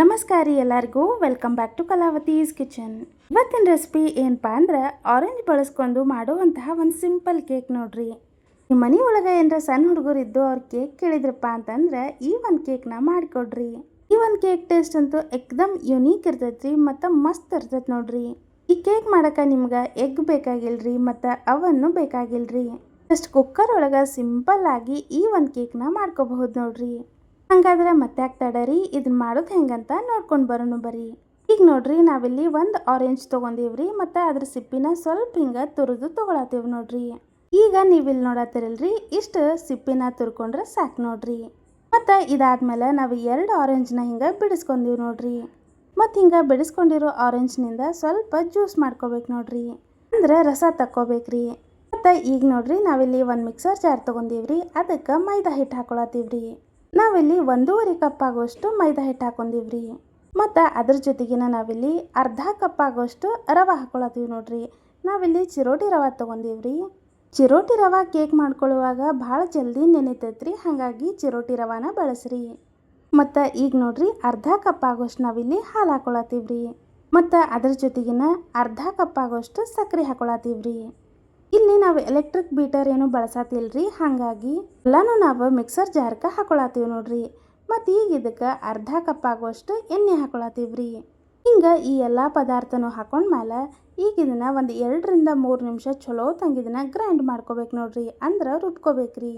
ನಮಸ್ಕಾರ ರೀ ಎಲ್ಲರಿಗೂ. Welcome back to Kalavati's kitchen ಇವತ್ತಿನ ರೆಸಿಪಿ ಏನಪ್ಪ ಅಂದ್ರೆ ಆರೆಂಜ್ ಬಳಸ್ಕೊಂಡು ಮಾಡುವಂತಹ ಒಂದು ಸಿಂಪಲ್ ಕೇಕ್ ನೋಡ್ರಿ. ನಿಮ್ಮ ಮನೆ ಒಳಗೆ ಏನರ ಸಣ್ಣ ಹುಡುಗರು ಇದ್ದು ಅವ್ರು ಕೇಕ್ ಕೇಳಿದ್ರಪ್ಪ ಅಂತಂದ್ರೆ ಈ ಒಂದು ಕೇಕ್ನ ಮಾಡಿಕೊಡ್ರಿ. ಈ ಒಂದು ಕೇಕ್ ಟೇಸ್ಟ್ ಅಂತೂ ಎಕ್ದಮ್ ಯುನೀಕ್ ಇರ್ತೈತ್ರಿ, ಮತ್ತು ಮಸ್ತ್ ಇರ್ತೈತೆ ನೋಡ್ರಿ. ಈ ಕೇಕ್ ಮಾಡಕ್ಕೆ ನಿಮ್ಗೆ ಎಗ್ ಬೇಕಾಗಿಲ್ರಿ, ಮತ್ತು ಅವನ್ನು ಬೇಕಾಗಿಲ್ರಿ. ಜಸ್ಟ್ ಕುಕ್ಕರ್ ಒಳಗೆ ಸಿಂಪಲ್ ಆಗಿ ಈ ಒಂದು ಕೇಕ್ನ ಮಾಡ್ಕೋಬಹುದು ನೋಡ್ರಿ. ಹಂಗಾದ್ರೆ ಮತ್ತೆ ಆಗ್ತಾಡರಿ ಇದನ್ನ ಮಾಡೋದು ಹೆಂಗಂತ ನೋಡ್ಕೊಂಡು ಬರೋಣ ಬರ್ರಿ. ಈಗ ನೋಡ್ರಿ, ನಾವಿಲ್ಲಿ ಒಂದು ಆರೆಂಜ್ ತೊಗೊಂಡೀವ್ರಿ ಮತ್ತು ಅದ್ರ ಸಿಪ್ಪಿನ ಸ್ವಲ್ಪ ಹಿಂಗೆ ತುರಿದು ತೊಗೊಳತ್ತೀವಿ ನೋಡ್ರಿ. ಈಗ ನೀವಿಲ್ಲಿ ನೋಡತ್ತಿರಲ್ರಿ ಇಷ್ಟು ಸಿಪ್ಪಿನ ತುರ್ಕೊಂಡ್ರೆ ಸಾಕು ನೋಡ್ರಿ. ಮತ್ತು ಇದಾದ್ಮೇಲೆ ನಾವು ಎರಡು ಆರೆಂಜ್ನ ಹಿಂಗೆ ಬಿಡಿಸ್ಕೊಂದೀವಿ ನೋಡ್ರಿ. ಮತ್ತು ಹಿಂಗೆ ಬಿಡಿಸ್ಕೊಂಡಿರೋ ಆರೆಂಜ್ನಿಂದ ಸ್ವಲ್ಪ ಜ್ಯೂಸ್ ಮಾಡ್ಕೋಬೇಕು ನೋಡ್ರಿ. ಅಂದ್ರೆ ರಸ ತಕ್ಕೋಬೇಕ್ರಿ ಮತ್ತು ಈಗ ನೋಡ್ರಿ, ನಾವಿಲ್ಲಿ ಒಂದು ಮಿಕ್ಸರ್ ಜಾರ್ ತೊಗೊಂಡೀವ್ರಿ ಅದಕ್ಕೆ ಮೈದಾ ಹಿಟ್ಟು ಹಾಕೊಳತ್ತೀವ್ರಿ ನಾವಿಲ್ಲಿ ಒಂದೂವರೆ ಕಪ್ ಆಗೋಷ್ಟು ಮೈದಾ ಹಿಟ್ಟು ಹಾಕೊಂಡಿವ್ರಿ. ಮತ್ತು ಅದ್ರ ಜೊತೆಗಿನ ನಾವಿಲ್ಲಿ ಅರ್ಧ ಕಪ್ ಆಗೋಷ್ಟು ರವೆ ಹಾಕೊಳತ್ತೀವಿ ನೋಡ್ರಿ. ನಾವಿಲ್ಲಿ ಚಿರೋಟಿ ರವೆ ತೊಗೊಂಡಿವ್ರಿ. ಚಿರೋಟಿ ರವೆ ಕೇಕ್ ಮಾಡ್ಕೊಳ್ಳುವಾಗ ಭಾಳ ಜಲ್ದಿ ನೆನಿತೈತ್ರಿ, ಹಾಗಾಗಿ ಚಿರೋಟಿ ರವಾನ ಬಳಸ್ರಿ. ಮತ್ತು ಈಗ ನೋಡ್ರಿ ಅರ್ಧ ಕಪ್ ಆಗೋಷ್ಟು ನಾವಿಲ್ಲಿ ಹಾಲು ಹಾಕೊಳತ್ತೀವ್ರಿ. ಮತ್ತು ಅದ್ರ ಜೊತೆಗಿನ ಅರ್ಧ ಕಪ್ ಆಗೋಷ್ಟು ಸಕ್ಕರೆ ಹಾಕೊಳತ್ತೀವ್ರಿ. ಇಲ್ಲಿ ನಾವು ಎಲೆಕ್ಟ್ರಿಕ್ ಬೀಟರ್ ಏನು ಬಳಸತ್ತಿಲ್ರಿ ಹಾಗಾಗಿ ಎಲ್ಲಾನು ನಾವು ಮಿಕ್ಸರ್ ಜಾರ್ಕ ಹಾಕೊಳತ್ತೀವಿ ನೋಡ್ರಿ. ಮತ್ತು ಈಗ ಇದಕ್ಕೆ ಅರ್ಧ ಕಪ್ ಆಗುವಷ್ಟು ಎಣ್ಣೆ ಹಾಕೊಳತ್ತೀವ್ರಿ ಹಿಂಗೆ ಈ ಎಲ್ಲ ಪದಾರ್ಥನೂ ಹಾಕೊಂಡ್ಮೇಲೆ ಈಗ ಇದನ್ನ ಒಂದು ಎರಡರಿಂದ ಮೂರು ನಿಮಿಷ ಚಲೋ ತಂಗಿದನ್ನ ಗ್ರೈಂಡ್ ಮಾಡ್ಕೋಬೇಕು ನೋಡ್ರಿ. ಅಂದ್ರೆ ರುಬ್ಕೋಬೇಕ್ರಿ.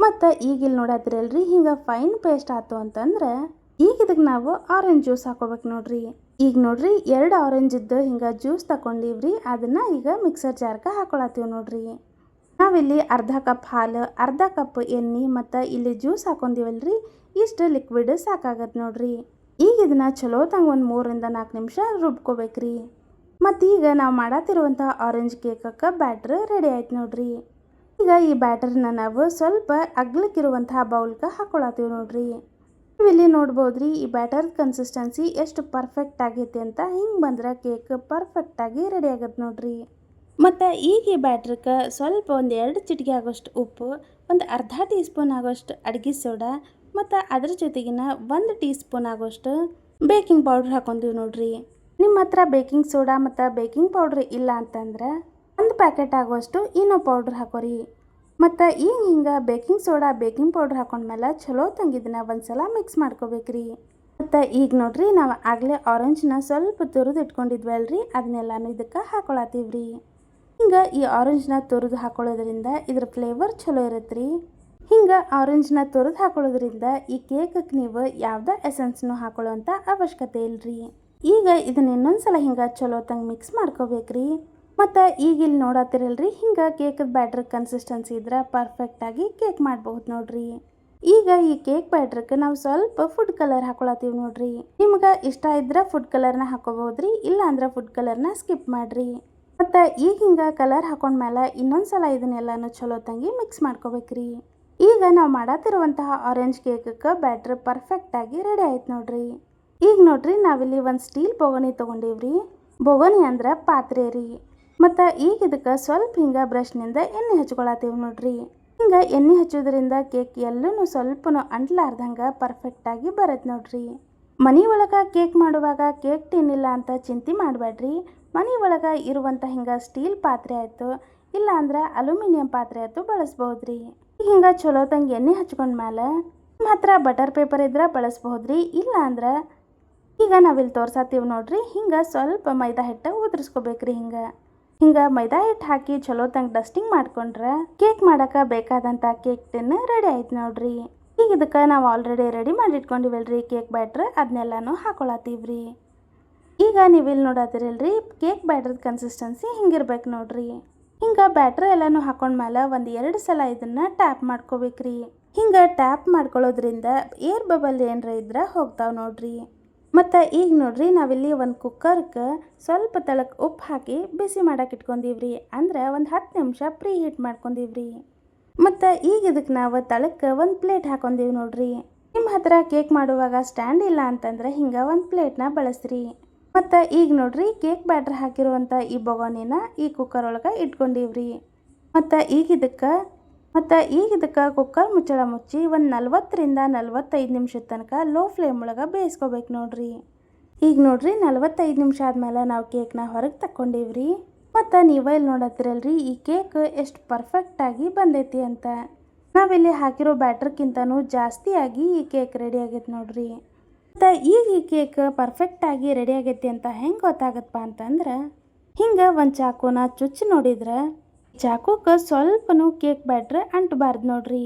ಮತ್ತು ಈಗ ಇಲ್ಲಿ ನೋಡತ್ತಿರಲ್ರಿ ಹಿಂಗೆ ಫೈನ್ ಪೇಸ್ಟ್ ಆಯ್ತು ಅಂತಂದ್ರೆ ಈಗ ಇದಕ್ಕೆ ನಾವು ಆರೆಂಜ್ ಜ್ಯೂಸ್ ಹಾಕೋಬೇಕು ನೋಡ್ರಿ. ಈಗ ನೋಡ್ರಿ ಎರಡು ಆರೆಂಜ್ ಇದ್ದು ಹಿಂಗೆ ಜ್ಯೂಸ್ ತಗೊಂಡಿವ್ರಿ ಅದನ್ನು ಈಗ ಮಿಕ್ಸರ್ ಜಾರ್ಗೆ ಹಾಕೊಳತ್ತೀವಿ ನೋಡ್ರಿ. ನಾವಿಲ್ಲಿ ಅರ್ಧ ಕಪ್ ಹಾಲು, ಅರ್ಧ ಕಪ್ ಎಣ್ಣೆ ಮತ್ತು ಇಲ್ಲಿ ಜ್ಯೂಸ್ ಹಾಕೊಂಡೀವಲ್ರಿ. ಇಷ್ಟು ಲಿಕ್ವಿಡ್ ಸಾಕಾಗತ್ತೆ ನೋಡ್ರಿ. ಈಗ ಇದನ್ನು ಚಲೋ ತಂಗ ಒಂದು ಮೂರರಿಂದ ನಾಲ್ಕು ನಿಮಿಷ ರುಬ್ಕೋಬೇಕ್ರಿ. ಮತ್ತು ಈಗ ನಾವು ಮಾಡತ್ತಿರುವಂಥ ಆರೆಂಜ್ ಕೇಕಕ್ಕೆ ಬ್ಯಾಟ್ರ್ ರೆಡಿ ಆಯ್ತು ನೋಡ್ರಿ. ಈಗ ಈ ಬ್ಯಾಟ್ರನ್ನ ನಾವು ಸ್ವಲ್ಪ ಅಗ್ಲಕ್ಕಿರುವಂತಹ ಬೌಲ್ಗೆ ಹಾಕೊಳತ್ತೀವಿ ನೋಡ್ರಿ. ಇಲ್ಲಿ ನೋಡ್ಬೋದ್ರಿ, ಈ ಬ್ಯಾಟರ್ ಕನ್ಸಿಸ್ಟೆನ್ಸಿ ಎಷ್ಟು ಪರ್ಫೆಕ್ಟ್ ಆಗೈತಿ ಅಂತ ಹಿಂಗೆ ಬಂದ್ರೆ ಕೇಕ್ ಪರ್ಫೆಕ್ಟಾಗಿ ರೆಡಿ ಆಗತ್ತೆ ನೋಡ್ರಿ. ಮತ್ತು ಈಗ ಈ ಬ್ಯಾಟ್ರಕ್ಕೆ ಸ್ವಲ್ಪ ಒಂದು ಎರಡು ಚಿಟಿಕೆ ಆಗೋಷ್ಟು ಉಪ್ಪು, ಒಂದು ಅರ್ಧ ಟೀ ಸ್ಪೂನ್ ಆಗೋಷ್ಟು ಅಡುಗೆ ಸೋಡಾ ಮತ್ತು ಅದ್ರ ಜೊತೆಗಿನ ಒಂದು ಟೀ ಸ್ಪೂನ್ ಆಗೋಷ್ಟು ಬೇಕಿಂಗ್ ಪೌಡ್ರ್ ಹಾಕೊಂತೀವಿ ನೋಡ್ರಿ. ನಿಮ್ಮ ಹತ್ರ ಬೇಕಿಂಗ್ ಸೋಡಾ ಮತ್ತು ಬೇಕಿಂಗ್ ಪೌಡ್ರ್ ಇಲ್ಲ ಅಂತಂದ್ರೆ ಒಂದು ಪ್ಯಾಕೆಟ್ ಆಗುವಷ್ಟು ಇನ್ನೂ ಪೌಡ್ರ್ ಹಾಕೋರಿ. ಮತ್ತು ಈಗ ಹಿಂಗೆ ಬೇಕಿಂಗ್ ಸೋಡಾ ಬೇಕಿಂಗ್ ಪೌಡ್ರ್ ಹಾಕೊಂಡ್ಮೇಲೆ ಚಲೋ ತಂಗಿದ್ದನ್ನ ಒಂದ್ಸಲ ಮಿಕ್ಸ್ ಮಾಡ್ಕೋಬೇಕ್ರಿ. ಮತ್ತು ಈಗ ನೋಡ್ರಿ ನಾವು ಆಗಲೇ ಆರೆಂಜ್ನ ಸ್ವಲ್ಪ ತುರಿದು ಇಟ್ಕೊಂಡಿದ್ವಲ್ರಿ, ಅದನ್ನೆಲ್ಲನೂ ಇದಕ್ಕೆ ಹಾಕೊಳತ್ತೀವ್ರಿ. ಹಿಂಗೆ ಈ ಆರೆಂಜ್ನ ತುರಿದು ಹಾಕೊಳ್ಳೋದ್ರಿಂದ ಇದ್ರ ಫ್ಲೇವರ್ ಚಲೋ ಇರತ್ತೆ ರೀ ಹಿಂಗೆ ಆರೆಂಜ್ನ ತುರಿದು ಹಾಕೊಳ್ಳೋದ್ರಿಂದ ಈ ಕೇಕಕ್ಕೆ ನೀವು ಯಾವುದೇ ಎಸೆನ್ಸ್ನು ಹಾಕೊಳ್ಳೋಂಥ ಅವಶ್ಯಕತೆ ಇಲ್ರಿ. ಈಗ ಇದನ್ನ ಇನ್ನೊಂದು ಸಲ ಹಿಂಗೆ ಚಲೋ ತಂಗೆ ಮಿಕ್ಸ್ ಮಾಡ್ಕೋಬೇಕ್ರಿ. ಮತ್ತು ಈಗ ಇಲ್ಲಿ ನೋಡತ್ತಿರಲ್ರಿ ಹಿಂಗೆ ಕೇಕದ ಬ್ಯಾಟ್ರ್ ಕನ್ಸಿಸ್ಟೆನ್ಸಿ ಇದ್ರೆ ಪರ್ಫೆಕ್ಟಾಗಿ ಕೇಕ್ ಮಾಡ್ಬಹುದು ನೋಡ್ರಿ. ಈಗ ಈ ಕೇಕ್ ಬ್ಯಾಟ್ರಕ್ಕೆ ನಾವು ಸ್ವಲ್ಪ ಫುಡ್ ಕಲರ್ ಹಾಕೊಳತ್ತೀವಿ ನೋಡ್ರಿ. ನಿಮ್ಗೆ ಇಷ್ಟ ಇದ್ರೆ ಫುಡ್ ಕಲರ್ನ ಹಾಕೋಬಹುದ್ರಿ ಇಲ್ಲ ಅಂದ್ರೆ ಫುಡ್ ಕಲರ್ನ ಸ್ಕಿಪ್ ಮಾಡ್ರಿ. ಮತ್ತು ಈಗ ಹಿಂಗೆ ಕಲರ್ ಹಾಕೊಂಡ್ಮೇಲೆ ಇನ್ನೊಂದ್ಸಲ ಇದನ್ನೆಲ್ಲನೂ ಚಲೋ ತಂಗಿ ಮಿಕ್ಸ್ ಮಾಡ್ಕೋಬೇಕ್ರಿ. ಈಗ ನಾವು ಮಾಡತ್ತಿರುವಂತಹ ಆರೆಂಜ್ ಕೇಕಕ್ಕೆ ಬ್ಯಾಟ್ರ್ ಪರ್ಫೆಕ್ಟಾಗಿ ರೆಡಿ ಆಯ್ತು ನೋಡ್ರಿ. ಈಗ ನೋಡ್ರಿ ನಾವಿಲ್ಲಿ ಒಂದು ಸ್ಟೀಲ್ ಬೊಗಣಿ ತೊಗೊಂಡೀವ್ರಿ. ಬೊಗಣಿ ಅಂದ್ರೆ ಪಾತ್ರೆ ರೀ. ಮತ್ತು ಈಗ ಇದಕ್ಕೆ ಸ್ವಲ್ಪ ಹಿಂಗೆ ಬ್ರಷ್ನಿಂದ ಎಣ್ಣೆ ಹಚ್ಕೊಳತ್ತೀವಿ ನೋಡ್ರಿ. ಹಿಂಗೆ ಎಣ್ಣೆ ಹಚ್ಚೋದ್ರಿಂದ ಕೇಕ್ ಎಲ್ಲೂ ಸ್ವಲ್ಪನು ಅಂಟ್ಲಾರ್ದಂಗೆ ಪರ್ಫೆಕ್ಟಾಗಿ ಬರುತ್ತೆ ನೋಡ್ರಿ. ಮನೆ ಒಳಗೆ ಕೇಕ್ ಮಾಡುವಾಗ ಕೇಕ್ ತಿನ್ನಿಲ್ಲ ಅಂತ ಚಿಂತೆ ಮಾಡಬೇಡ್ರಿ ಮನೆ ಒಳಗೆ ಇರುವಂಥ ಹಿಂಗೆ ಸ್ಟೀಲ್ ಪಾತ್ರೆ ಆಯಿತು, ಇಲ್ಲಾಂದ್ರೆ ಅಲ್ಯೂಮಿನಿಯಂ ಪಾತ್ರೆ ಆಯಿತು ಬಳಸ್ಬೋದ್ರಿ ಹಿಂಗೆ ಚಲೋ ತಂಗ ಎಣ್ಣೆ ಹಚ್ಕೊಂಡ್ಮೇಲೆ ನಿಮ್ಮ ಹತ್ರ ಬಟರ್ ಪೇಪರ್ ಇದ್ರೆ ಬಳಸ್ಬೋದ್ರಿ ಇಲ್ಲ ಅಂದ್ರೆ ಈಗ ನಾವಿಲ್ಲಿ ತೋರ್ಸತ್ತೀವಿ ನೋಡ್ರಿ. ಹಿಂಗೆ ಸ್ವಲ್ಪ ಮೈದಾ ಹಿಟ್ಟು ಉದುರಿಸ್ಕೋಬೇಕ್ರಿ ಹಿಂಗೆ. ಹಿಂಗೆ ಮೈದಾ ಹಿಟ್ಟು ಹಾಕಿ ಚಲೋ ತಂಗ ಡಸ್ಟಿಂಗ್ ಮಾಡ್ಕೊಂಡ್ರೆ ಕೇಕ್ ಮಾಡಕ್ಕೆ ಬೇಕಾದಂಥ ಕೇಕ್ ಟಿನ್ ರೆಡಿ ಆಯ್ತು ನೋಡ್ರಿ. ಈಗ ಇದಕ್ಕೆ ನಾವು ಆಲ್ರೆಡಿ ರೆಡಿ ಮಾಡಿ ಇಟ್ಕೊಂಡಿವಲ್ರಿ ಕೇಕ್ ಬ್ಯಾಟ್ರ್ ಅದನ್ನೆಲ್ಲನೂ ಹಾಕೊಳತ್ತೀವ್ರಿ. ಈಗ ನೀವು ಇಲ್ಲಿ ನೋಡತ್ತಿರಲ್ರಿ ಕೇಕ್ ಬ್ಯಾಟ್ರದ ಕನ್ಸಿಸ್ಟೆನ್ಸಿ ಹಿಂಗಿರ್ಬೇಕು ನೋಡ್ರಿ. ಹಿಂಗೆ ಬ್ಯಾಟ್ರ್ ಎಲ್ಲನೂ ಹಾಕೊಂಡ್ಮೇಲೆ ಒಂದು ಎರಡು ಸಲ ಇದನ್ನು ಟ್ಯಾಪ್ ಮಾಡ್ಕೋಬೇಕ್ರಿ. ಹಿಂಗೆ ಟ್ಯಾಪ್ ಮಾಡ್ಕೊಳ್ಳೋದ್ರಿಂದ ಏರ್ ಬಬಲ್ ಏನರ ಇದ್ರೆ ಹೋಗ್ತಾವೆ ನೋಡ್ರಿ. ಮತ್ತು ಈಗ ನೋಡ್ರಿ ನಾವಿಲ್ಲಿ ಒಂದು ಕುಕ್ಕರ್ಗೆ ಸ್ವಲ್ಪ ತಳಕ್ಕೆ ಉಪ್ಪು ಹಾಕಿ ಬಿಸಿ ಮಾಡಕ್ಕೆ ಇಟ್ಕೊಂಡೀವ್ರಿ. ಅಂದ್ರೆ ಒಂದು ಹತ್ತು ನಿಮಿಷ ಪ್ರೀ ಹೀಟ್ ಮಾಡ್ಕೊಂಡೀವ್ರಿ. ಮತ್ತು ಈಗ ಇದಕ್ಕೆ ನಾವು ತಳಕ್ಕೆ ಒಂದು ಪ್ಲೇಟ್ ಹಾಕೊಂಡಿವಿ ನೋಡ್ರಿ. ನಿಮ್ಮ ಹತ್ರ ಕೇಕ್ ಮಾಡುವಾಗ ಸ್ಟ್ಯಾಂಡ್ ಇಲ್ಲ ಅಂತಂದ್ರೆ ಹಿಂಗೆ ಒಂದು ಪ್ಲೇಟ್ನ ಬಳಸ್ರಿ. ಮತ್ತು ಈಗ ನೋಡ್ರಿ ಕೇಕ್ ಬ್ಯಾಟ್ರ್ ಹಾಕಿರುವಂಥ ಈ ಬೊಗೋನಿನ ಈ ಕುಕ್ಕರ್ ಒಳಗೆ ಇಟ್ಕೊಂಡೀವ್ರಿ. ಮತ್ತು ಈಗ ಇದಕ್ಕೆ ಮತ್ತು ಈಗ ಇದಕ್ಕೆ ಕುಕ್ಕರ್ ಮುಚ್ಚಳ ಮುಚ್ಚಿ ಒಂದು ನಲ್ವತ್ತರಿಂದ ನಲ್ವತ್ತೈದು ನಿಮಿಷದ ತನಕ ಲೋ ಫ್ಲೇಮ್ ಒಳಗೆ ಬೇಯಿಸ್ಕೋಬೇಕು ನೋಡ್ರಿ. ಈಗ ನೋಡ್ರಿ ನಲ್ವತ್ತೈದು ನಿಮಿಷ ಆದಮೇಲೆ ನಾವು ಕೇಕ್ನ ಹೊರಗೆ ತಕ್ಕೊಂಡೀವ್ರಿ. ಮತ್ತು ನೀವು ಇಲ್ಲಿ ನೋಡತ್ತಿರಲ್ರಿ, ಈ ಕೇಕ್ ಎಷ್ಟು ಪರ್ಫೆಕ್ಟಾಗಿ ಬಂದೈತಿ ಅಂತ. ನಾವಿಲ್ಲಿ ಹಾಕಿರೋ ಬ್ಯಾಟ್ರ್ಕ್ಕಿಂತನೂ ಜಾಸ್ತಿಯಾಗಿ ಈ ಕೇಕ್ ರೆಡಿ ಆಗೈತೆ ನೋಡ್ರಿ. ಮತ್ತು ಈಗ ಈ ಕೇಕ್ ಪರ್ಫೆಕ್ಟಾಗಿ ರೆಡಿ ಆಗೈತಿ ಅಂತ ಹೆಂಗೆ ಗೊತ್ತಾಗತ್ತಪ್ಪ ಅಂತಂದ್ರೆ, ಹಿಂಗೆ ಒಂದು ಚಾಕುನ ಚುಚ್ಚಿ ನೋಡಿದ್ರೆ ಚಾಕುಕ್ಕೆ ಸ್ವಲ್ಪನೂ ಕೇಕ್ ಬ್ಯಾಟ್ರ್ ಅಂಟಬಾರ್ದು ನೋಡ್ರಿ.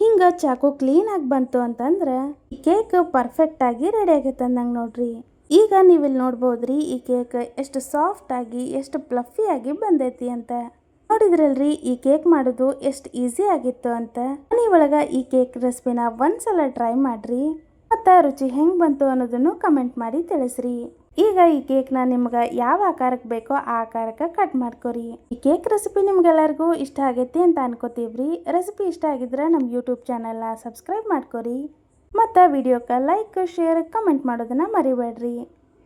ಹಿಂಗೆ ಚಾಕು ಕ್ಲೀನಾಗಿ ಬಂತು ಅಂತಂದ್ರೆ ಈ ಕೇಕ್ ಪರ್ಫೆಕ್ಟಾಗಿ ರೆಡಿ ಆಗೈತೆ ಅಂದಂಗೆ ನೋಡ್ರಿ. ಈಗ ನೀವಿಲ್ಲಿ ನೋಡ್ಬೋದ್ರಿ ಈ ಕೇಕ್ ಎಷ್ಟು ಸಾಫ್ಟಾಗಿ ಎಷ್ಟು ಪ್ಲಫಿಯಾಗಿ ಬಂದೈತಿ ಅಂತ. ನೋಡಿದ್ರಲ್ರಿ ಈ ಕೇಕ್ ಮಾಡೋದು ಎಷ್ಟು ಈಸಿ ಆಗಿತ್ತು ಅಂತ. ಮನೆ ಒಳಗೆ ಈ ಕೇಕ್ ರೆಸಿಪಿನ ಒಂದ್ಸಲ ಟ್ರೈ ಮಾಡ್ರಿ. ಮತ್ತು ರುಚಿ ಹೆಂಗೆ ಬಂತು ಅನ್ನೋದನ್ನು ಕಮೆಂಟ್ ಮಾಡಿ ತಿಳಿಸ್ರಿ. ಈಗ ಈ ಕೇಕ್ನ ನಿಮ್ಗೆ ಯಾವ ಆಕಾರಕ್ಕೆ ಬೇಕೋ ಆ ಆಕಾರಕ್ಕೆ ಕಟ್ ಮಾಡ್ಕೊರಿ. ಈ ಕೇಕ್ ರೆಸಿಪಿ ನಿಮ್ಗೆಲ್ಲರಿಗೂ ಇಷ್ಟ ಆಗೈತಿ ಅಂತ ಅನ್ಕೋತೀವ್ರಿ. ರೆಸಿಪಿ ಇಷ್ಟ ಆಗಿದ್ರೆ ನಮ್ಮ ಯೂಟ್ಯೂಬ್ ಚಾನಲ್ನ ಸಬ್ಸ್ಕ್ರೈಬ್ ಮಾಡ್ಕೊರಿ. ಮತ್ತು ವಿಡಿಯೋಕ್ಕೆ ಲೈಕ್ ಶೇರ್ ಕಮೆಂಟ್ ಮಾಡೋದನ್ನ ಮರಿಬೇಡ್ರಿ.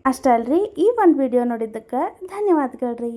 ಅಷ್ಟಲ್ರಿ ಈ ಒಂದು ವಿಡಿಯೋ ನೋಡಿದ್ದಕ್ಕೆ ಧನ್ಯವಾದಗಳ್ರಿ.